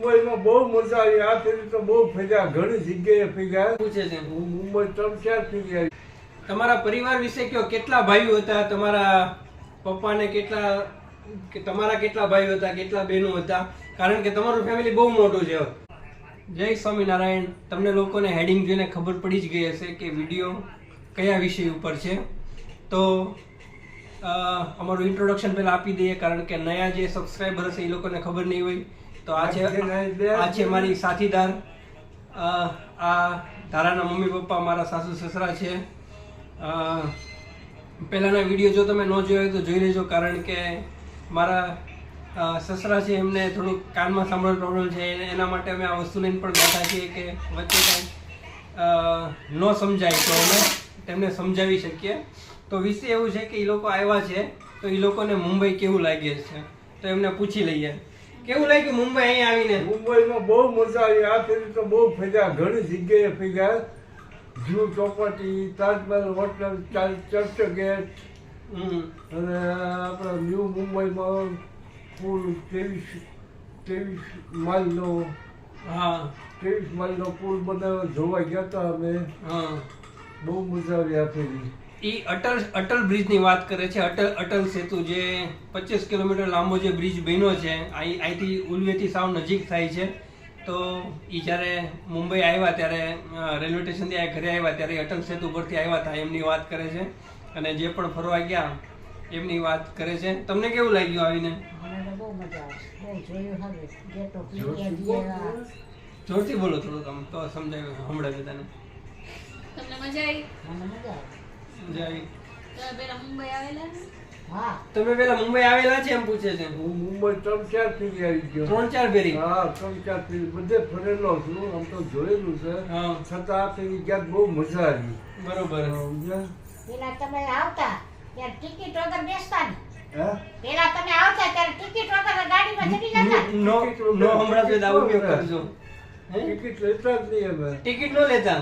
મુંબઈમાં બહુ મજા આવી. આ ફેરી તો બહુ ફર્યા ઘણી જગ્યાએ ફર્યા પૂછે છે. હું મુંબઈ ત્રણ ચાર ફેરી આવી. તમારા પરિવાર વિશે કયો? કેટલા ભાઈઓ હતા? તમારા પપ્પાને કેટલા કે તમારા કેટલા ભાઈઓ હતા? કેટલા બહેનો હતા? કારણ કે તમારું ફેમિલી બહુ મોટું છે જય સ્વામિનારાયણ. તમને લોકોને હેડિંગ જોઈને ખબર પડી જ ગઈ હશે કે વીડિયો કયા વિષય ઉપર છે. તો અમારું ઇન્ટ્રોડક્શન પહેલાં આપી દઈએ કારણ કે નયા જે સબસ્ક્રાઈબર હશે એ લોકોને ખબર નહીં હોય. તો આ છે આ છે મારી સાથીદાર. આ ધારાના મમ્મી પપ્પા મારા સાસુ સસરા છે. પહેલાંના વીડિયો જો તમે ન જોયો તો જોઈ લેજો કારણ કે મારા સસરા છે એમને થોડુંક કાનમાં સાંભળવા પ્રોબ્લેમ છે. એના માટે અમે આ વસ્તુ લઈને પણ બેઠા છીએ કે વચ્ચે કાંઈ ન સમજાય તો અમે તેમને સમજાવી શકીએ. તો વિષય એવું છે કે એ લોકો આવ્યા છે તો એ લોકોને મુંબઈ કેવું લાગે છે? તો એમને પૂછી લઈએ. કેવું લાગ્યું મુંબઈ અહીંયા આવીને? મુંબઈમાં બહુ મજા આવી. આ ફેરી તો બહુ ફેર્યા ઘણી જગ્યાએ ફેર્યા જૂ ચોપાટી તાજમહેલ હોટલ ચાર- ચર્ચ ગેટ. અને આપણા ન્યૂ મુંબઈમાં પુલ ત્રેવીસ ત્રેવીસ માઇલનો હા. ત્રેવીસ માઇલનો પુલ બનાવ્યો જોવા ગયા હતા અમે. હા. બહુ મજા આવી આ ફેરી. ઈ અટલ અટલ બ્રિજની વાત કરે છે. અટલ અટલ સેતુ જે પચીસ કિલોમીટર લાંબો જે બ્રિજ બન્યો છે અહીં અહીંથી ઉલવેથી સાવ નજીક થાય છે. તો એ જ્યારે મુંબઈ આવ્યા ત્યારે રેલવે સ્ટેશનથી આ ઘરે આવ્યા ત્યારે અટલ સેતુ પરથી આવ્યા હતા એમની વાત કરે છે. અને જે પણ ફરવા ગયા એમની વાત કરે છે. તમને કેવું લાગ્યું આવીને? મને તો બહુ મજા આવે બહુ જોયું હવે ગેટો જોરથી બોલ. જેવા જોરથી બોલો થોડું તમે તો સમજાવ્યું હમણાં તને. તમને મજા આવી. તમે પેલા મુંબઈ આવેલા ને? હા. તમે પેલા મુંબઈ આવેલા છે એમ પૂછે છે. હું મુંબઈ ત્રણ ચાર ફેરી આવી ગયો. ત્રણ ચાર ફેરી? હા ત્રણ ચાર ફેરી. બધે ફરેલો છું આમ તો જોયેલું છે. હા. છતાં આ ફેરી ક્યાંક બહુ મજા આવી. બરોબર? પેલા તમે આવતા ત્યારે ટિકિટ વગર બેસતા ને પેલા તમે આવતા ત્યારે ટિકિટ વગર ગાડીમાં ચડી જતા નો નો હમણાં તો દાવો ઉપયોગ કરજો? ટિકિટ લેતા જ નહીં અમે. ટિકિટ નો લેતા?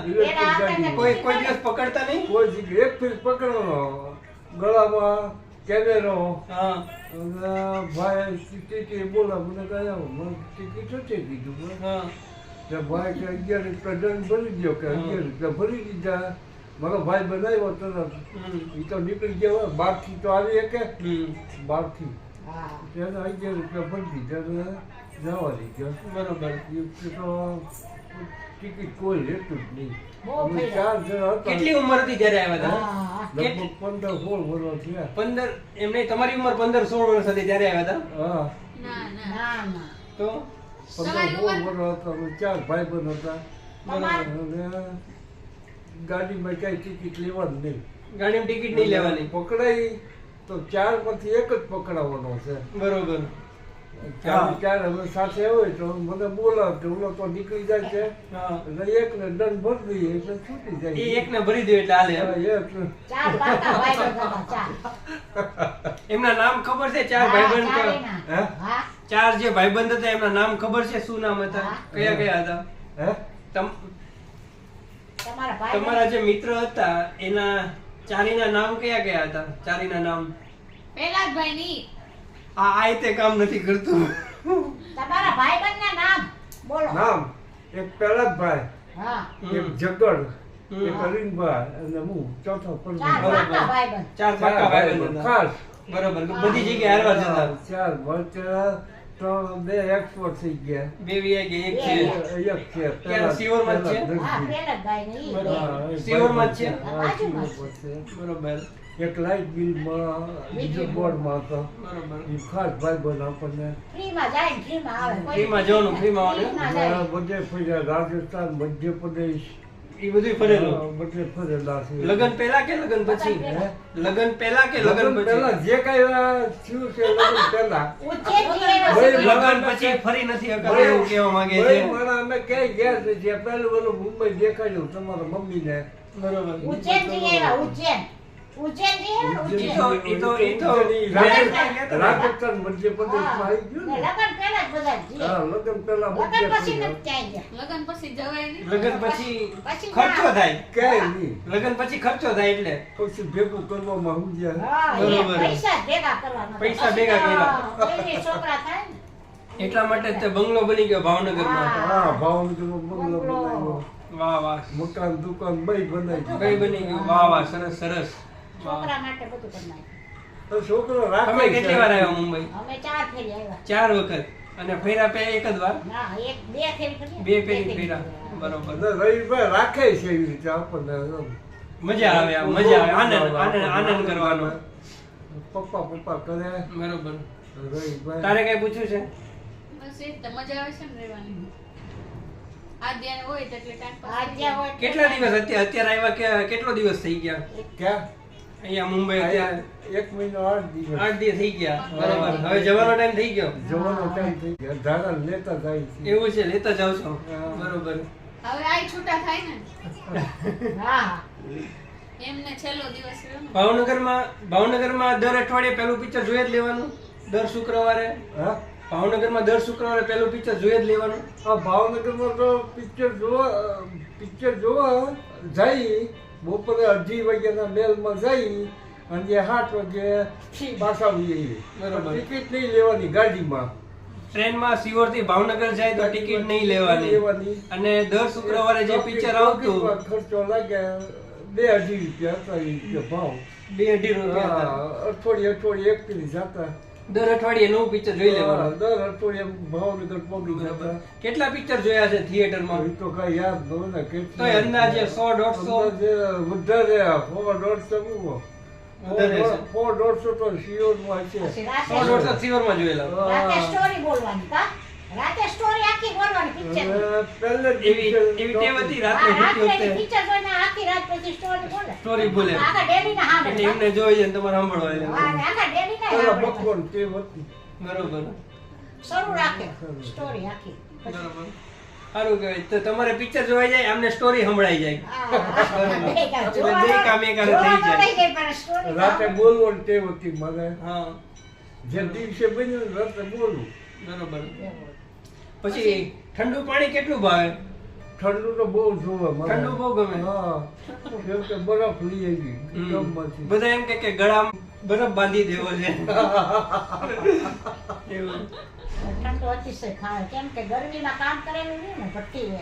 કોઈ કોઈ દિવસ પકડતા નહીં? કોઈ એક ફીટ પકડવાનો. ગળામાં કેમેરો. હા. ભાઈ ટિકિટ બોલા. મને કહે મને ટિકિટ હતી કીધું હા. ભાઈ કે અગિયાર રૂપિયા દંડ ભરી દો કે અગિયાર રૂપિયા ભરી દીધા. મારો ભાઈ બનાવ્યો તરત. એ તો નીકળી ગયો બારથી તો આવી કે બાર બારથી. હા. અગિયાર રૂપિયા ભરી દીધા જવા દીધા બરોબર તો ટિકિટ કોઈ લેતું જ નહીં કેટલી ઉંમર હતી ત્યારે આવ્યા હતા પંદર સોળ વર્ષ થયા પંદર એમને તમારી ઉંમર પંદર સોળ વર્ષ હતી ત્યારે આવ્યા હતા હા. ના ના. ના ના. તો? પંદર સોળ વર્ષ હતા ચાર ભાઈ બંધ હતા ગાડીમાં કઈ ટિકિટ લેવાની નહીં. ગાડીમાં ટિકિટ નહીં લેવાની. પકડાઈ તો ચારમાંથી એક જ પકડાવવાનો છે. બરોબર. હવે સાથે હોય તો મને બોલાવતો ઓલો તો નીકળી જાય છે. હા. એટલે એકને દંડ ભરી દઈએ એટલે છૂટી એ જાય એકને ભરી દો એટલે હાલે. હા, એમ. એક ચાર પાકા ભાઈ હતા ચાર. એમના નામ ખબર છે? ચાર ભાઈબંધ ચાર જે ભાઈબંધ હતા એમના નામ ખબર છે? શું નામ હતા? કયા કયા હતા? હે? તમ તમારા જે મિત્ર હતા એના ચારીના નામ કયા કયા હતા? ચારીના નામ. પેલા જ ભાઈ ની આ આ તે કામ નથી કરતું. તમારા ભાઈ ના નામ બોલો. નામ? એક પ્રહલાદભાઈ હા. એક જગડ હમ. એક અરવિંદભાઈ અને હું ચોથો ચાર પાકા ભાઈ બંધ ખાસ. બરોબર. બધી જગ્યાએ હારવા જતા. ચાર વચ્ચે ત્રણ બે એક્સપોર્ટ થઈ ગયા. બે વીઆઈ કે એક છે. એક છે ક્યાં સિયોરમાં છે? હા પેલા ગાય ને સિયોરમાં જ છે? બરોબર. એક લાઇટ બિલમાં બીજો બોર્ડમાં હતો. બરોબર. એ ખાસ ભાઈ બોલ આપણને. ફ્રીમાં જાય ફ્રી માં આવે. ફ્રી માં જવાનું, ફ્રીમાં માં આવે? બધે ફર્યા રાજસ્થાન મધ્યપ્રદેશ. એ બધું ફરેલું. બધે ફરેલા છે. લગન પહેલા કે લગન પછી? લગન પહેલા. કે લગન લગ્ન પહેલા જે કઈ થયું છે લગ્ન પહેલા. લગન પછી ફરી નથી એવું કહેવા માંગે છે? મારા અમે ક્યાંય ગયા છે જે પહેલું પેલું મુંબઈ દેખાડ્યું તમારા મમ્મીને. બરોબર. ઉજ્જૈન જઈ આવ્યા ઉજ્જૈન ઉજ્જૈન. જઈ આવ્યા ઉજ્જૈન તો તો ઈ તો રાજસ્થાન રાજસ્થાન મધ્યપ્રદેશમાં આવી ગયું ને? ને લગન પહેલા જ બધા જઈએ. હા લગ્ન પહેલા લગન પછી મધ્યપ્રદેશ. નથી લગન પછી જવાય નહીં. લગન પછી પછી ખર્ચો થાય. ક્યાંય નહીં. લગન પછી ખર્ચો થાય એટલે. પછી ભેગું કરવામાં હા, બરોબર. પૈસા ભેગા કરવાના. પૈસા ભેગા તો કર્યા. છોકરા થાય ને. એટલા માટે તે બંગલો બની ગયો ભાવનગરમાં. હા. ભાવનગરનો બંગલો બંગલો. બનાવ્યો. વાહ વાહ. મકાન દુકાન બઈ બનાવી કઈ બની ગયું. વાહ વાહ. સરસ સરસ. છોકરા માટે બધું કરી નાખ્યું. તો છોકરો રાખે તમે કેટલી વાર. આવ્યા મુંબઈ? અમે ચાર ફેરી આવ્યા. ચાર વખત. અને ફેરા પે એક જ વાર? ના એક બે ફેરી બે ફેરી ફેરા બરોબર. રવિભાઈ રાખે છે એવી રીતે આપણને મજા આવે મજા આવે. આનંદ આનંદ આનંદ કરવાનો. પપ્પા પપ્પા કરે. બરોબર. રવિભાઈ. તારે કઈ પૂછ્યું છે? બસ એ મજા આવે છે ને રહેવાની. આદ્યાને હોય તો એટલે ટાઈમ પાસ થઈ આજ્યા હોય કેટલા દિવસ અત્યારે અત્યારે આવ્યા કે કેટલો દિવસ થઈ ગયા? ક્યાં? અહીંયા મુંબઈ એક મહિનો આઠ દિવસ. આઠ દિવસ થઈ ગયા. બરાબર. હવે જવાનો ટાઈમ થઈ ગયો. જવાનો ટાઈમ થઈ ગયો. ધારા લેતા જાય છે. એવું છે લેતા જાવ છો. હા. બરોબર. હવે આ છૂટા થાય ને. હા. એમને છેલ્લો દિવસ ભાવનગરમાં ભાવનગરમાં દર અઠવાડિયે પેલું પિક્ચર જોઈએ જ લેવાનું દર શુક્રવારે. હા? ભાવનગરમાં દર શુક્રવારે પેલું પિક્ચર જોઈએ જ લેવાનું. આ ભાવનગરમાં તો પિક્ચર જોવા પિક્ચર જોવા જઈ બપોરે અઢી વાગ્યાના મેલમાં જઈ અને સાત વાગે પાછા આવીએ. બરોબર. ટિકિટ નહીં લેવાની ગાડીમાં. ટ્રેનમાં સિવોરથી ભાવનગર જાય તો ટિકિટ નહીં લેવાની. અને દર શુક્રવારે જે પિક્ચર આવતું ખર્ચો લાગે બે અઢી રૂપિયા હતા ભાવ. બે અઢી રૂપિયા. હા, અઠવાડિયે અઠવાડિયે એક પેલી જતા. દર અઠવાડિયે નવું પિક્ચર જોઈ લેવાનું. દર અઠવાડિયે ભાવનગર પબ્લિક કેટલા પિક્ચર જોયા છે થિયેટરમાં તો કઈ યાદ ન હોય ને કેટલા અંદાજે 100, 150? અંદાજે વધારે સો દોઢસો મૂકો ફોર દોઢસો તો શિયોરમાં છે. સો દોઢસો સિયોરમાં જોયેલા. સ્ટોરી બોલવાની કા? રાતે સ્ટોરી આખી બોલવાની પિક્ચર પહેલે એવી એવી ટેવ હતી રાતે વખતે પિક્ચર જોઈને આખી રાત પછી સ્ટોરી બોલે સ્ટોરી બોલે આખા ડેડી ના એટલે એમને જોઈએ ને તમારે સાંભળવા એટલે આખા ડેડી ના હામે બકવાન ટેવ હતી. બરોબર. શરૂ રાખે સ્ટોરી આખી. બરોબર. સારું કહેવાય. તો તમારે પિક્ચર જોવાઈ જાય અમને સ્ટોરી સંભળાઈ જાય. હા, બે કામ. એક થઈ જાય. રાતે સાંભળો. ટેવ હતી મારે. હા. જે દિવસે બન્યું ને રાતે બોલું. બરોબર. પછી? ઠંડુ પાણી કેટલું ભાવે? ઠંડુ તો બહુ જોવે ઠંડુ બહુ ગમે? હા. કે બરફ લઈ આવી બધા એમ કે કે ગળા બરફ બાંધી દેવો છે. એવું. ઠંડુ અતિશય ખાય. કેમ કે ગરમીમાં કામ કરેલું નહીં ને ભઠ્ઠી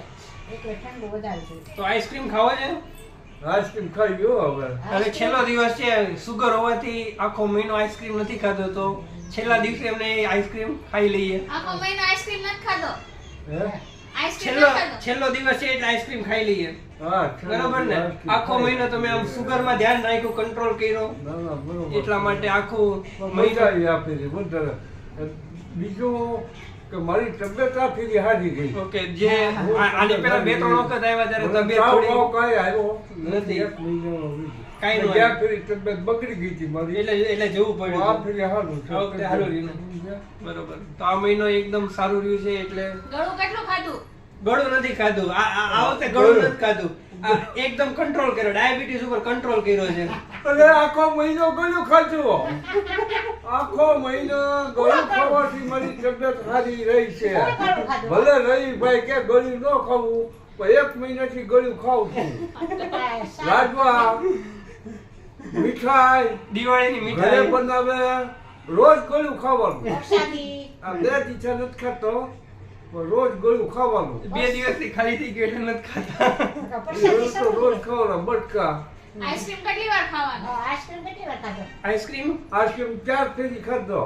એટલે ઠંડુ વધારે છે. તો આઈસ્ક્રીમ ખાવો છે? આઈસ્ક્રીમ ખાઈ ગયો હવે. હવે છેલ્લો દિવસ છે સુગર હોવાથી આખો મહિનો આઈસ્ક્રીમ નથી ખાધો તો? છેલ્લા દિવસે એમને આઈસ્ક્રીમ ખાઈ લઈએ. આખો મહિનો આઈસ્ક્રીમ નથી ખાધો? છેલ્લો છેલ્લો દિવસ છે એટલે આઈસ્ક્રીમ ખાઈ લઈએ. હા બરોબર ને? આખો મહિનો તમે આમ સુગરમાં ધ્યાન રાખ્યું કંટ્રોલ કર્યો. ના ના બરોબર. એટલા માટે આખું મહિના મહિનો મજા આવી આ ફેરી વધારે બીજું કે મારી તબિયત આ ફેરી હારી ગઈ. ઓકે જે આને પહેલા બે ત્રણ વખત આવ્યા ત્યારે તબિયત થોડી કાંઈ આવ્યો નથી. એક મહિનો કાઈ નો ગયા આવ્યું. તબિયત બગડી ગઈ હતી મારી. એટલે એટલે જવું આ પડ્યું ફેરી હારું છે. ઓકે હારું રહ્યું. બરોબર. તો આ મહિનો એકદમ સારું રહ્યું છે એટલે ગળું કેટલું ખાધું? ગળું નથી ખાધું. આ આ આ વખતે ગળું. નથી ખાધું. આ એકદમ કંટ્રોલ કર્યો. ડાયાબિટીસ ઉપર કંટ્રોલ કર્યો છે. એટલે આખો મહિનો ગળ્યું ખાધું આખો મહિનો ગળું ખાવાથી મારી તબિયત સારી રહી છે. ગળું? ભલે રહી ભાઈ કે ગળું ન ખાવું પણ એક મહિનાથી ગળું ખાવું છું. રાજવા મીઠાઈ દિવાળીની મીઠાઈ. બનાવે રોજ ગળ્યું ખાવાનું. આ બે ટીચર નથી ખાતો. રોજ ગળું ખાવાનું. બે દિવસથી ખાલી થઈ ગયું એટલે નથી ખાતા. રોજ રોજ ખાવાના બટકા આઈસ્ક્રીમ કેટલી વાર ખાવાનું? આઈસ્ક્રીમ કેટલી વાર ખાધો? આઈસ્ક્રીમ? આઈસ્ક્રીમ ચાર ફેરી ખાધો.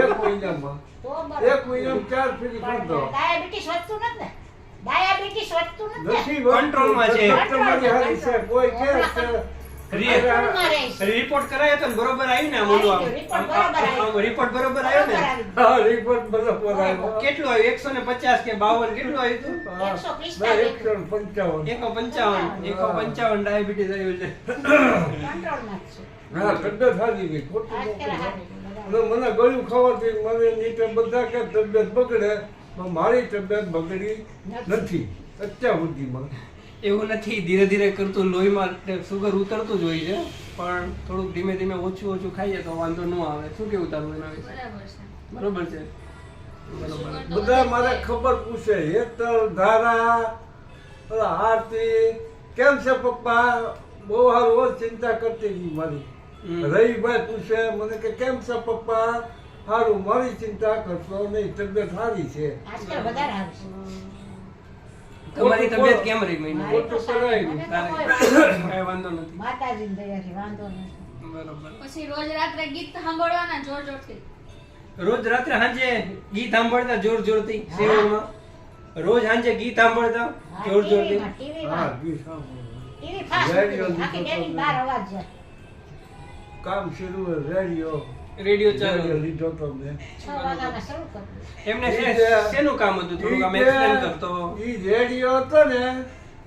એક મહિનામાં. એક મહિનામાં ચાર ફેરી ખાધો. ડાયાબિટીસ વધતું નથી ને? ડાયાબિટીસ વધતું નથી કંટ્રોલમાં છે. તમારી છે. કોઈ કે રિપોર્ટ કરાયો તો બરોબર આવ્યું ને આમ. રિપોર્ટ બરોબર આવ્યો. રિપોર્ટ બરોબર આવ્યો ને? હા, રિપોર્ટ બરોબર આવ્યો. કેટલું આવ્યું? એકસો ને પચાસ કે બાવન કેટલું આવ્યું હતું? હા, એકસો પંચાવન. એકસો પંચાવન. પંચાવન. ડાયાબિટીસ આવ્યું છે. હા તબિયત સારી ગઈ ખોટું મને ગળ્યું ખાવાથી મને નીચે બધા કે તબિયત બગડે પણ મારી તબિયત બગડી નથી. અત્યાર સુધીમાં. એવું નથી ધીરે ધીરે કરતું લોહીમાં સુગર ઉતરતું જ હોય છે પણ થોડુંક ધીમે ધીમે ઓછું ઓછું ખાઈએ તો વાંધો ન આવે. શું કેવું તારું એના વિશે? બરાબર છે. બધા મારે ખબર પૂછે હેતલ ધારા આરતી કેમ છે પપ્પા? બહુ સારું ચિંતા કરતી હતી મારી. રવિભાઈ પૂછે મને કે કેમ છે પપ્પા? સારું મારી ચિંતા કરશો નહીં તબિયત સારી છે. તમારી તબિયત કેમ રહી મહિને? મારી તો સારી. મને તો કોઈ વાંધો નથી. માતાજીની દયાથી વાંધો નથી. બરોબર. પછી રોજ રાત્રે ગીત સાંભળવાના જોર જોરથી? રોજ રાત્રે સાંજે ગીત સાંભળતા જોર જોરથી સેવામાં. રોજ સાંજે ગીત સાંભળતા જોર જોરથી. હા ગીત સાંભળતા ટીવી ફાસ્ટ. આખી ડેલી બાર અવાજ છે. કામ શરૂ રેડિયો. રેડિયો ચાલુ. લીધો તમને એમને શેનું કામ હતું? થોડું કામ એક્સપ્લેન કરતો. ઈ રેડિયો હતો ને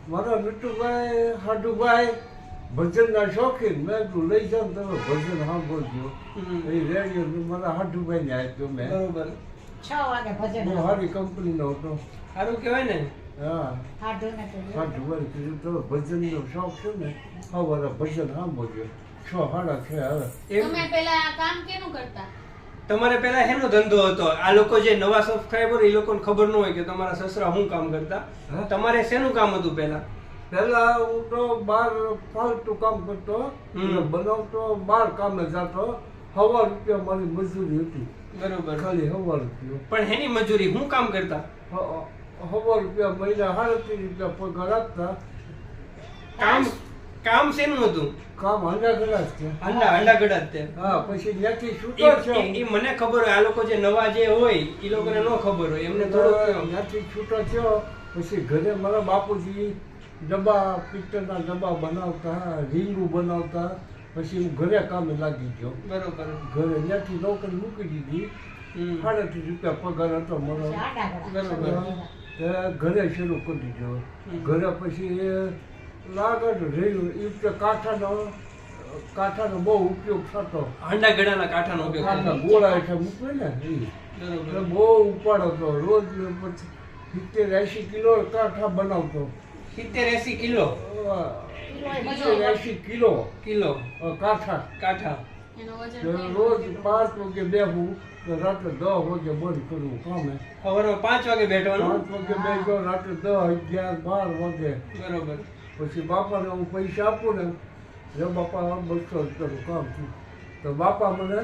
મારા મિટુભાઈ હાડુભાઈ ભજનના શોખીન. મેં તું લઈ જાઉં તમે ભજન સાંભળજો. એ રેડિયો મારા હાડુભાઈ ને આપ્યો મેં. બરોબર. છ વાગે ભજન બહુ સારી કંપનીનો હતો. સારું કહેવાય ને. હા. હાડુભાઈ કીધું તમે ભજનનો શોખ છે ને સવારે ભજન સાંભળજો. છ સાડા છે હવે. તમે પેલા કામ કેનું કરતા? તમારે પેલા હેનો ધંધો હતો. આ લોકો જે નવા સબસ્ક્રાઇબર એ લોકોને ખબર ન હોય કે તમારા સસરા શું કામ કરતા. તમારે શેનું કામ હતું પેલા? પહેલા હું તો બાર ફાલતુ કામ કરતો. બનાવતો બાર કામે જતો. હવા રૂપિયા મારી મજૂરી હતી. બરોબર. ખાલી હવા રૂપિયો. પણ હેની મજૂરી હું કામ કરતા? હવા રૂપિયા મહિના સાડત્રીસ રૂપિયા પગાર આપતા. કામ કામ શેનું હતું? કામ હંડા ગળા જ છે. અંડા અંડા ગડા જ તે હા પછી ત્યાંથી ઈ- છૂટો છો. ઈ- ઈ મને ખબર હોય આ લોકો જે નવા જે હોય એ લોકોને ન ખબર હોય એમને થોડો ત્યાંથી છૂટો થયો પછી ઘરે મારા બાપુજી ડબ્બા પિત્તળના ડબ્બા બનાવતા રીંગું બનાવતા પછી હું ઘરે કામે લાગી ગયો. બરોબર. ઘરે ત્યાંથી નોકરી મૂકી દીધી. સાડત્રીસ રૂપિયા પગાર હતો મારો. બરોબર. ઘરે શરૂ કરી દીધો. ઘરે પછી એ લાગત રહ્યું એ વખતે કાંઠાનો કાંઠાનો બહુ ઉપયોગ થતો. હાંડા ગળાના કાંઠાનો ઉપયોગ કાંઠા કરતા. ગોળા હેઠે મૂકે ને એ એટલે બરોબર બહુ ઉપાડ હતો રોજ પછી સિત્તેર એંશી કિલો કાંઠા બનાવતો. સિત્તેર એસી કિલો? સિત્તેર એંશી કિલો. કિલો? અ, કાંઠા. કાંઠા. એનો વજન તો થાય. રોજ પાંચ વાગે બેહું તો રાત્રે દસ વાગે બંધ કરવું કામે. સવારમાં પાંચ વાગે બેઠવાનું? પાંચ વાગે બેસો રાત્રે દસ અગિયાર બાર વાગે. બરોબર. પછી બાપાને હું પૈસા આપું ને જો બાપા બસો રૂપિયાનું કામ થયું તો બાપા મને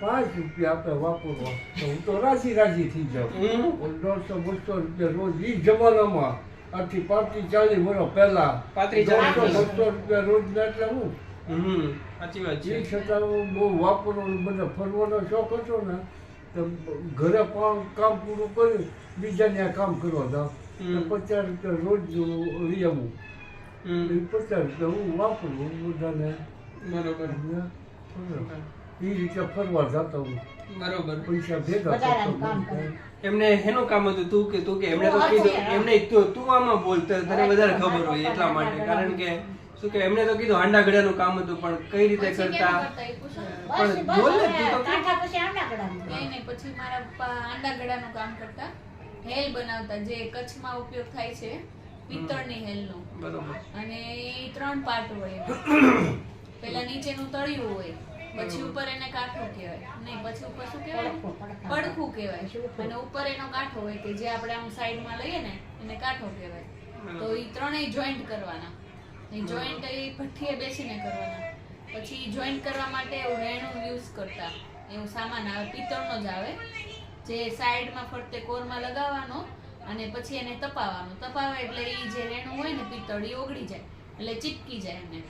પાંચ રૂપિયા આપે વાપરવા. તો હું તો રાજી રાજી થઈ જાઉં. દોઢસો બસો રૂપિયા રોજ એ જમાનામાં આથી પાંત્રીસ ચાલીસ વર્ષ પહેલા. દોઢસો બસો રૂપિયા રોજ ને એટલે હું. સાચી વાત છે. છતાં હું બહુ વાપરો મને ફરવાનો શોખ હતો ને તો ઘરે પણ કામ પૂરું કર્યું બીજાને કામ કરવા દઉં પચાસ રૂપિયા રોજ એ પચાસ હું વાપરું બધાને બરોબર એ રીતે ફરવા જતો હું બરોબર પૈસા ભેગા કરતો એમને એનું કામ હતું તું કે તું કે એમને તો કીધું. એમને તું આમાં બોલતો તને વધારે ખબર હોય એટલા માટે કારણ કે શું કે એમને તો કીધું હાંડા ઘડાનું કામ હતું પણ કઈ રીતે કરતા કરતા એ પૂછો ને. બસ પણ બોલ ને તું તો. કાંઠા પછી આડા ઘડાનું નહીં નહીં પછી મારા પપ્પા આંડા ઘડાનું કામ કરતા હેલ બનાવતા જે કચ્છમાં ઉપયોગ થાય છે પિત્તળની હેલનો. બરોબર. અને ત્રણ પાર્ટ હોય. પેલા નીચેનું તળિયું હોય પછી ઉપર એને કાઠો કહેવાય. નહીં પછી ઉપર શું કહેવાય? પડખું, કહેવાય. અને ઉપર એનો કાંઠો હોય કે જે આપણે આમ સાઈડમાં લઈએ ને એને કાંઠો કહેવાય. તો એ ત્રણેય જોઈન્ટ કરવાના. એ જોઈન્ટ એ ભઠ્ઠીએ બેસીને કરવાના. પછી જોઈન્ટ કરવા માટે એવું રેણું યુઝ કરતા. એવું સામાન આવે પિત્તળનો જ આવે. જે સાઈડમાં ફરતે કોરમાં લગાવવાનો અને પછી એને તપાવવાનો. તપાવે એટલે એ જે રેણું હોય ને પિત્તળ એ ઓગળી જાય. એટલે ચીપકી જાય એને.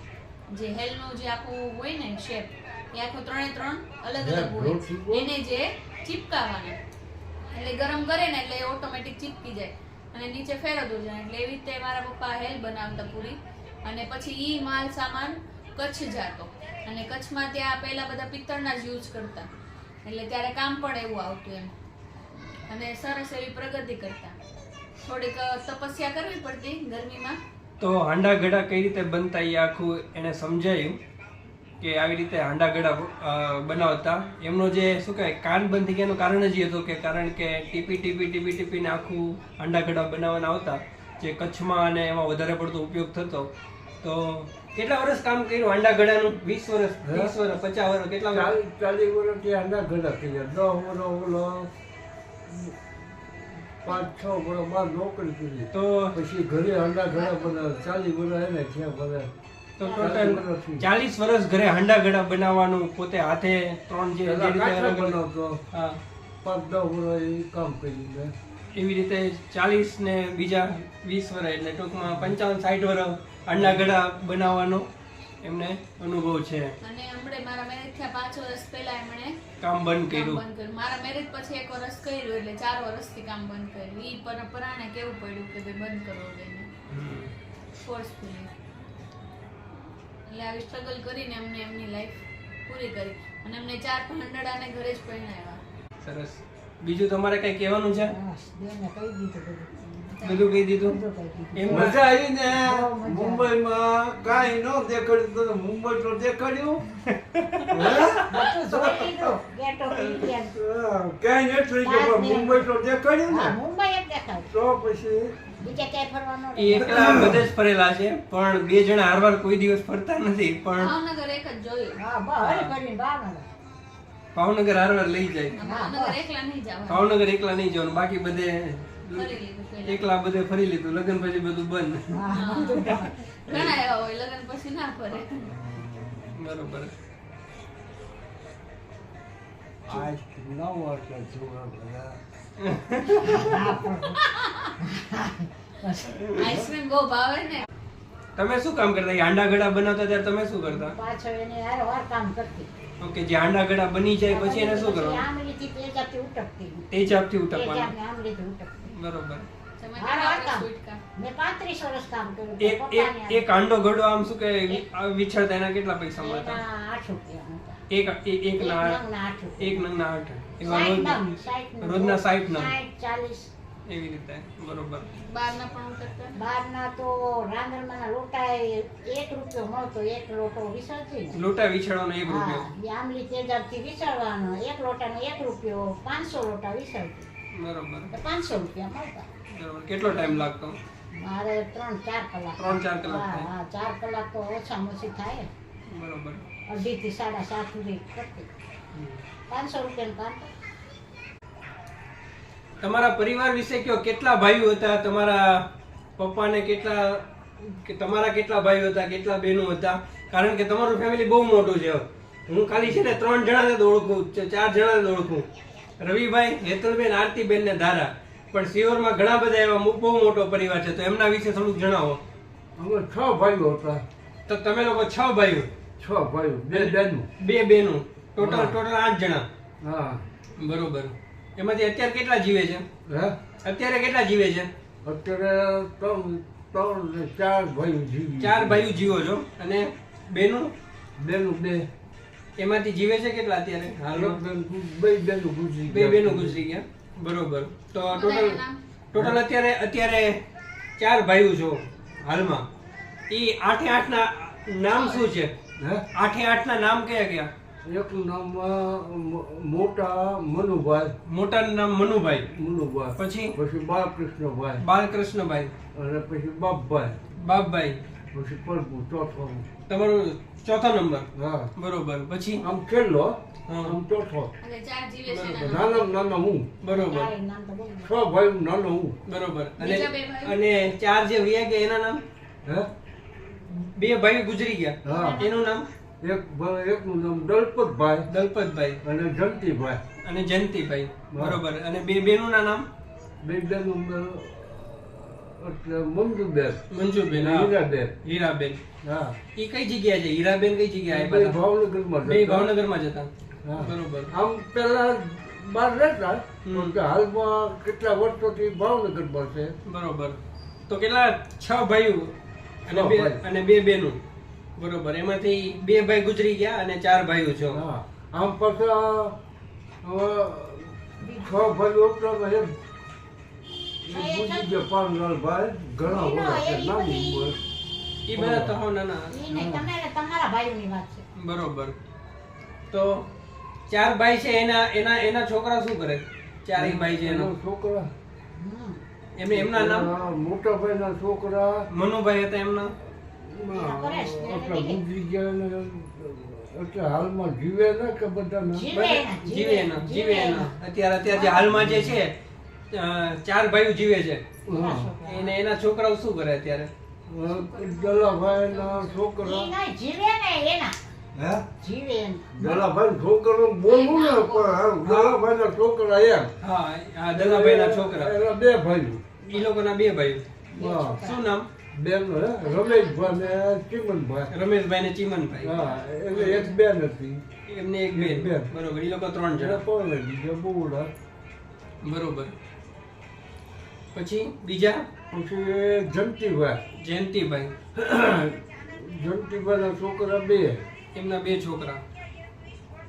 જે હેલનું જે આખું હોય ને શેપ એ આખું ત્રણે ત્રણ અલગ અલગ હોય. એને જે ચીપકાવાના. એટલે ગરમ કરે ને એટલે ઓટોમેટિક ચીપકી જાય. અને નીચે ફેરવતો જાય. એટલે એવી રીતે મારા પપ્પા હેલ બનાવતા પૂરી. અને પછી ઈ માલ સામાન કચ્છ જાતો. અને કચ્છમાં ત્યાં પહેલા બધા પિત્તળના જ યુઝ કરતા. એટલે ત્યારે કામ પણ એવું આવતું એમ. અને સરસ એવી પ્રગતિ કરતા. થોડીક તપસ્યા કરવી પડતી ગરમીમાં. તો હાંડા ગળા કઈ રીતે બનતા એ આખું એને સમજાયું કે આવી રીતે હાંડા ગળા બનાવતા. એમનો જે શું કહેવાય કાન બંધ થઈ ગયાનું કારણ જ એ હતું કે કારણ કે ટીપી ટીપી ટીપી ટીપીને આખું હાંડા ગળા બનાવવાના આવતા જે કચ્છમાં અને એમાં વધારે પડતો ઉપયોગ થતો. તો કેટલા વર્ષ કામ કર્યું હાંડા ગળાનું વીસ વર્ષ ત્રીસ વર્ષ પચાસ વર્ષ કેટલા ચાલીસ વર્ષ? ના ઘડા થઈ ગયા દસ વર્ષ પાંચ છ વર્ષ બાર નોકરી કરી. તો પછી ઘરે હાંડા ઘડા બનાવે ચાલીસ વર્ષ એને ક્યાં બધા તો ટોટલ ચાલીસ વર્ષ ઘરે હાંડા ઘડા બનાવવાનું પોતે હાથે ત્રણ જે બનાવતો. પાંચ દસ વર્ષ એ કામ કર્યું મેં એવી રીતે ચાલીસ ને બીજા વીસ વર્ષ એટલે ટૂંકમાં પંચાવન સાઠ વર્ષ હાંડા ઘડા બનાવવાનો એમને અનુભવ છે. અને હમણે મારા મેરેજ થયા પાંચ વર્ષ પહેલા એમણે કામ બંધ કર્યું. બંધ કર્યું. મારા મેરેજ પછી એક વર્ષ કર્યું એટલે ચાર વર્ષથી કામ બંધ કર્યું. ઈ પર પરાણે કેવું પડ્યું કે ભાઈ બંધ કરો બેને ફોર્સફુલી એટલે આવી સ્ટ્રગલ કરીને એમને એમની લાઈફ પૂરી કરી. અને એમને ચાર પાંદડાને ઘરે જ પરણાવ્યા. સરસ. બીજું તમારે કઈ કહેવાનું છે? બેને કહી દીધું બધું. બધું કહી દીધું. એમ મજા આવી ને. મુંબઈમાં કાંઈ ન દેખાડ્યું તો મુંબઈ તો દેખાડ્યું? કઈ ન નથી ગયો મુંબઈ તો દેખાડ્યું ને? મુંબઈ તો પછી? બીજે ક્યાંય ફરવાનો એ એકલા બધે જ ફરેલા છે પણ બે જણા હારવાર કોઈ દિવસ ફરતા નથી પણ ભાવનગર એક જ ફરીને ભાવનગર. હારવાર લઈ જાય. ભાવનગર એકલા નહીં જવાનું ભાવનગર એકલા નહીં જવાનું બાકી બધે. એકલા બધે ફરી લીધું લગ્ન પછી બધું બંધ. ઘણા એવા હોય લગ્ન પછી ના ફરે. બરોબર. આજ નવ વર્ષ છોકરા બધા. આઈસ્ક્રીમ બહુ ભાવે ને. તમે શું કામ કરતા? હાંડા ગળા બનાવતા ત્યારે તમે શું કરતા? પાછળ એને હારોહાર કામ કરતી. ઓકે જે હાંડા ગળા બની જાય પછી એને શું કરવાનું આમલીથી તેજાબથી ઉટકતી. તે ચાપથી ઉટકવાનું આમલીથી ઉટકતી. બરોબર એક આંડો ગળો આમ શું કે વિછળતા એના કેટલા પૈસા મળતા. એક એક એક ના. એક નંગના આઠ એવા નંગ, નંગ. રોજના સાઠ નંગ. ચાલીસ એવી રીતે બરોબર બારના પણ ઉતરતા ને? બહારના તો રાંદરમાના લોટા એક રૂપિયો મળતો એક લોટો વિસરતી લોટા વિછળવાનો એક રૂપિયો આમલી તેજાબથી વિસરવાનો એક લોટાનો એક રૂપિયો પાંચસો લોટા વિસરતી બરોબર. તો પાંચસો રૂપિયા મળતા. બરોબર. કેટલો ટાઈમ લાગતો? મારે ત્રણ ચાર કલાક. ત્રણ ચાર કલાક હા, હા ચાર કલાક તો ઓછામાં ઓછી થાય. બરોબર. અઢી થી સાડા સાત સુધી કરતી. પાંચસો રૂપિયાનું કામ તમારા પરિવાર વિશે કયો? કેટલા ભાઈઓ હતા? તમારા પપ્પાને કેટલા કે તમારા કેટલા ભાઈઓ હતા? કેટલા બહેનો હતા? કારણ કે તમારું ફેમિલી બહુ મોટું છે. હું ખાલી છે ને ત્રણ જણાને જ ઓળખું ચાર જણાને જ ઓળખું. રવિભાઈ હેતલબેન આરતીબેન ને ધારા. પણ સિયોરમાં ઘણા બધા એવા બહુ મોટો પરિવાર છે તો એમના વિશે થોડુંક જણાવો. અમે છ ભાઈઓ હતા. તો તમે લોકો છ ભાઈઓ? છ ભાઈઓ બે બહેનો. બે બહેનો. ટોટલ ટોટલ આઠ જણા. હા. બરોબર. એમાંથી અત્યારે કેટલા જીવે છે? હે? અત્યારે કેટલા જીવે છે? અત્યારે ત્રણ ત્રણ ચાર ભાઈઓ જીવે ચાર ભાઈઓ જીવો છો. અને બેનું? બેનું બે. એમાંથી જીવે છે કેટલા અત્યારે? હાલમાં બે બેનો ગુજરી બે બેનો ગુજરી ગયા. બરોબર. તો ટોટલ ટોટલ અત્યારે અત્યારે ચાર ભાઈઓ છો હાલમાં. એ આઠે આઠ ના નામ શું છે? આઠે આઠ ના નામ કયા કયા? એકનું નામ મોટા મનુભાઈ. મોટાનું નામ મનુભાઈ. મનુભાઈ. પછી? પછી બાલકૃષ્ણભાઈ. બાલકૃષ્ણભાઈ. અને પછી બાપભાઈ. બાપભાઈ. પછી પ્રભુ ચોથો. તમારો ચોથો નંબર. હા. બરોબર. પછી? આમ છેલ્લો. આમ ચોથો. એટલે ચાર જીવે છે બરોબર. એના નામ. નાના નાના હું. બરોબર. છ ભાઈ નાનો હું. બરોબર. અને? અને ચાર જે રહ્યા ગયા એના નામ? હે? બે ભાઈ ગુજરી ગયા. હા. એનું નામ? એક એક નામ દલપતભાઈ દલપતભાઈ. અને જંતીભાઈ અને જંતીભાઈ બરોબર. અને બે બેનું નામ? બે બેનું મંજુબેન. મંજુબેન હીરાબેન. હીરાબેન. હા. એ કઈ જગ્યા છે? હીરાબેન કઈ જગ્યાએ આવ્યા? ભાવનગરમાં બે જતા. ભાવનગરમાં જ બરોબર. આમ પેલા બહાર રહેતા પણ હાલમાં કેટલા વર્ષોથી ભાવનગરમાં છે? બરોબર. તો કેટલા? છ ભાઈઓ અને બે અને બે બરોબર. એમાંથી બે ભાઈ ગુજરી ગયા અને ચાર ભાઈઓ છો. આમ પાછા છ ભાઈઓ ગુજરી પાનલાલભાઈ ઘણા વર્ષ છે એ નાની બધી- ઉંમર એ બધા તો નાના. ઈ તમે તમારા ભાઈઓની વાત છે. બરોબર. તો ચાર ભાઈ છે એના એના એના છોકરા શું કરે? ચારેય ભાઈ છે એનો. છોકરા? એમ એમના નામ? મોટા ભાઈના છોકરા. મનુભાઈ હતા એમના? એટલા બીજે. હાલમાં જીવે ને કે બધા જીવે જીવે જીવે અત્યારે અત્યારે હાલમાં જે છે ચાર ભાઈઓ જીવે છે. એને એના છોકરાઓ શું કરે અત્યારે? દલાભાઈના છોકરા. જીવે ને એના. દલાભાઈ છોકરો બોલવું ને પણ આમ દલાભાઈના છોકરા એમ. હા આ દલાભાઈના છોકરા. એના બે ભાઈઓ. એ લોકોના બે ભાઈઓ. હા. શું નામ? બેન હે? રમેશભાઈ ને ચિમનભાઈ. રમેશભાઈ ને ચીમનભાઈ. હા એટલે એક બેન હતી. એમને એક બેન. બરોબર એ લોકો ત્રણ જણા. બહુડા બરોબર. પછી બીજા પછી જંતીભાઈ જયંતિભાઈ? જંતીભાઈના છોકરા બે. એમના બે છોકરા.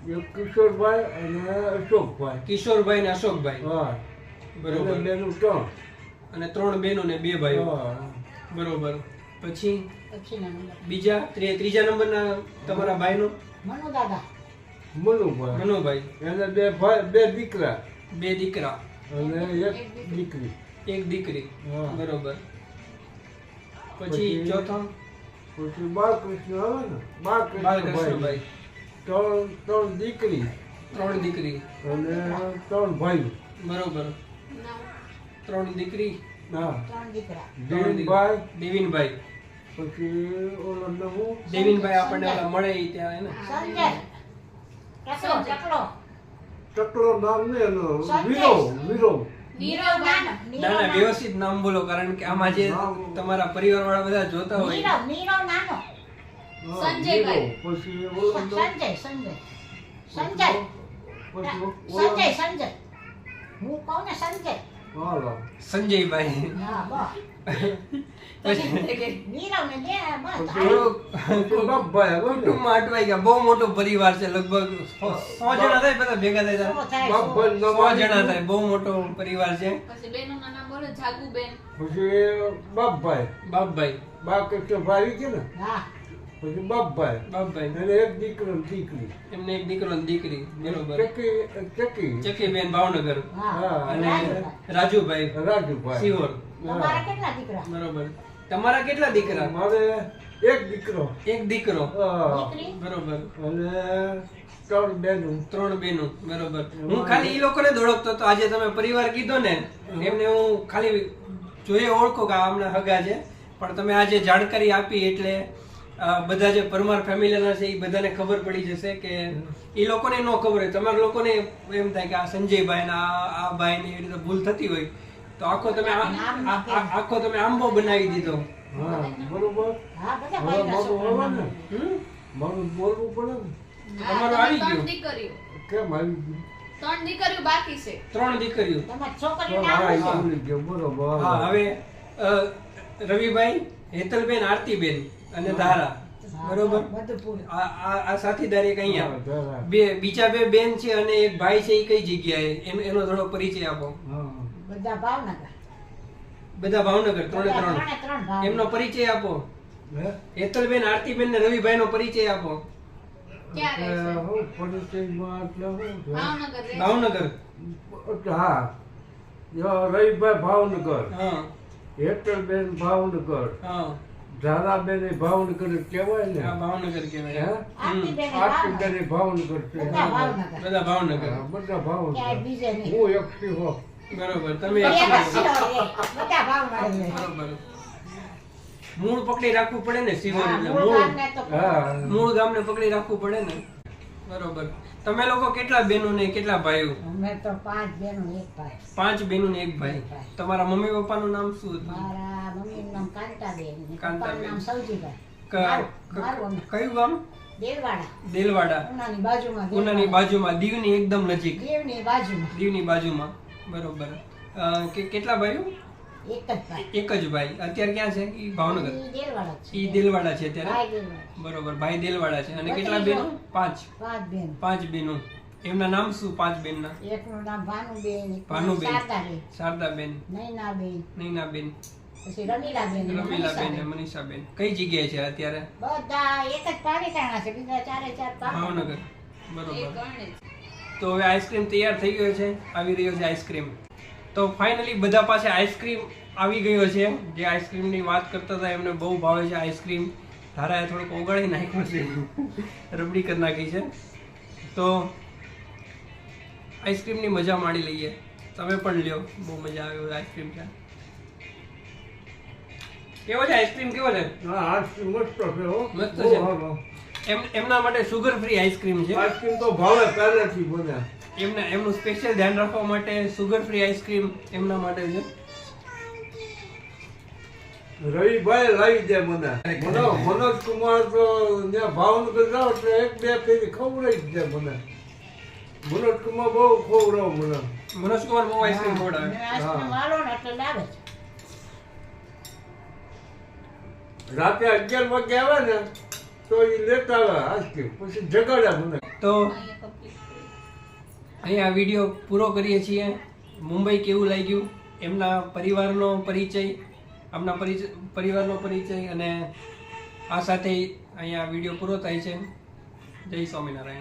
એક કિશોરભાઈ અને અશોકભાઈ. કિશોરભાઈ ને અશોકભાઈ. હા. બરોબર. બેનું ત્રણ. અને ત્રણ બેનો ને બે ભાઈઓ. હા. બરોબર. પછી બીજા ત્રી- ત્રીજા નંબરના તમારા ભાઈનો? મનુ દાદા મનુભાઈ. મનોભાઈ. એને બે ભાઈ બે દીકરા. બે દીકરા. અને એક દીકરી. એક દીકરી. બરોબર. પછી ચોથો? પછી બાળકૃષ્ણ આવે ને? બાળકૃષ્ણભાઈ. ત્રણ ત્રણ દીકરી. ત્રણ દીકરી. અને ત્રણ ભાઈ. બરોબર. ત્રણ દીકરી. હા. ત્રણ દીકરા. દેવીનભાઈ દેવીનભાઈ. પછી ઓલો નવું. દેવિનભાઈ આપણને ઓલા મળે ત્યાં સંજય. ટકલો ચકલો. નામ ને એનો. વીરો. ના ના વ્યવસ્થિત નામ બોલો કારણ કે આમાં જે તમારા પરિવાર વાળા બધા જોતા હોય. નીરવ નીરવ નાનો. સંજય સંજય સંજય. સંજય. સંજય સંજય. હું કહું ને સંજય. સંજયભાઈ. હા બસ. ને ને બહુ મોટો પરિવાર છે લગભગ સો જણા થાય બધા ભેગા થાય સો જણા થાય બહુ મોટો પરિવાર છે. પછી બેનોના નામ બોલો જાગુબેન. પછી બાપભાઈ બાપભાઈ બાળકૃષ્ણભાઈ કે ને. હા. પછી બાપભાઈ બાપભાઈ એક દીકરો ને દીકરી. એમને એક દીકરો ને દીકરી બરોબર. ચકી ચકી. ચકીબેન ભાવનગર. હા. હા, અને રાજુભાઈ. રાજુભાઈ. રાજુભાઈ. સિહોર. તમારા કેટલા દીકરા? બરોબર. તમારા કેટલા દીકરા? મારે એક દીકરો. એક દીકરો. બરોબર. અને ત્રણ બેનું. ત્રણ બેનો. બરોબર. હું ખાલી એ લોકોને દોડકતો તો આજે તમે પરિવાર કીધો ને એમને હું ખાલી જોઈએ ઓળખો કે આમના હગા છે. પણ તમે આજે જાણકારી આપી એટલે બધા જે પરમાર ફેમિલીના છે એ બધાને ખબર પડી જશે કે એ લોકોને ન ખબર હોય. તમારા લોકોને એમ થાય કે આ સંજયભાઈ ને આ આ ભાઈ ને એવી રીતે ભૂલ થતી હોય. તો આખો તમે આખો તમે આંબો બનાવી દીધો. હા બરોબર. મારું આવે છોકરા ને હમ? મારું બોલવું પડે તમારું આવી ગયું. કેમ આવી ગયું? ત્રણ દીકરીઓ બાકી છે. ત્રણ દીકરીઓ. છોકરી હા નામ એ શું? ભૂલી ગયો બરોબર? હા હવે રવિભાઈ હેતલબેન આરતીબેન અને ધારા. બરોબર? આ આ- કઈ સાથીદાર અહીંયા. જરા. બે બીજા બે બેન છે અને એક ભાઈ છે એ કઈ જગ્યાએ? એનો એનો થોડો પરિચય આપો. હા. બધા ભાવનગર. બધા ભાવનગર ત્રણે ત્રણ. એમનો પરિચય આપો. હે? હેતલબેન આરતીબેન ને રવિભાઈ નો પરિચય આપો? ભાવનગર હા. રવિભાઈ ભાવનગર. હા. હેતલબેન ભાવનગર. ધારાબેન એ ભાવનગર કેવાય કહેવાય ને. આ ભાવનગર કહેવાય. હે? આરતીબેન એ ભાવનગર. બધા ભાવનગર. બધા ભાવનગર. હું બધા ક્યાંય બરોબર તમે. બરોબર. મૂળ પકડી રાખવું પડે ને સિહોર એટલે મૂળ મૂળ. ગામને હા મૂળ ગામને પકડી રાખવું પડે ને. બરોબર. તમે લોકો કેટલા બહેનો ને કેટલા ભાઈઓ? અમે તો પાંચ બેનો એક ભાઈ. પાંચ બહેનો ને એક ભાઈ. તમારા મમ્મી પપ્પાનું નામ શું હતું? મારા મમ્મીનું નામ કાંતાબેન કાંતાબેન. નામ સૌજીભાઈ. કયું ગામ? દેલવાડા. દેલવાડા. ઉનાની બાજુમાં ઉનાની. બાજુમાં દીવની એકદમ નજીક. દીવની બાજુમાં. દીવની બાજુમાં. બરોબર. કે કેટલા ભાઈઓ? એક જ ભાઈ. એક જ ભાઈ. અત્યારે ક્યાં છે? ઈ ભાવનગર? ઈ દેલવાડા છે. અત્યારે? બરોબર ભાઈ દેલવાડા છે. અને કેટલા બેનો પાંચ. પાંચ બેનો એમના નામ શું પાંચ બહેનના? એકનું નામ ભાનુબેન ભાનુબેન. શારદાબેન. નૈનાબેન. નૈનાબેન. પછી રમીલાબેન રમીલાબેન મનીષાબેન. કઈ જગ્યાએ છે અત્યારે? બધા એક જ પાલીતાણા છે. બીજા ચારે ચાર ભાવનગર. બરોબર. તો હવે આઈસ્ક્રીમ તૈયાર થઈ ગયો છે આવી રહ્યો છે આઈસ્ક્રીમ. તો ફાઇનલી બધા પાસે આઈસ્ક્રીમ આવી ગયો છે. જે આઈસ્ક્રીમની વાત કરતા હતા એમને બહુ ભાવે છે આઈસ્ક્રીમ. ધારાએ થોડુંક ઓગાળી નાખ્યું છે. રબડી કરી નાખી છે. તો આઈસ્ક્રીમની મજા માણી લઈએ. તમે પણ લ્યો બહુ મજા આવે આઈસ્ક્રીમ છે. કેવો છે આઈસ્ક્રીમ કેવો છે? હા મસ્ત છે મસ્ત છે. એમ એમના માટે સુગર ફ્રી આઈસ્ક્રીમ છે. આઈસ્ક્રીમ તો ભાવે પહેલેથી બને એમને એમનું સ્પેશિયલ ધ્યાન રાખવા માટે સુગર ફ્રી આઈસ્ક્રીમ એમના માટે છે. રવિભાઈ લાવી દે મને. મને મનોજ કુમાર તો ત્યાં ભાવનગર જાવ એટલે એક બે ફેરી ખવડાવી જ દે મને. મનોજ કુમાર બહુ ખવડાવ મને. મનોજ કુમાર બહુ આઈસ્ક્રીમ ખવડાવે. અને આઈસ્ક્રીમ વાળો ને એટલે લાવે છે રાતે અગિયાર વાગે આવે ને તો એ લેતા આવે આઈસ્ક્રીમ પછી જગાડ્યા મને. તો અહીંયા વીડિયો પૂરો કરીએ છીએ. મુંબઈ કેવું લાગ્યું? એમના પરિવારનો પરિચય આમના પરિવારનો પરિચય અને આ સાથે અહીંયા વીડિયો પૂરો થાય છે. જય સ્વામિનારાયણ.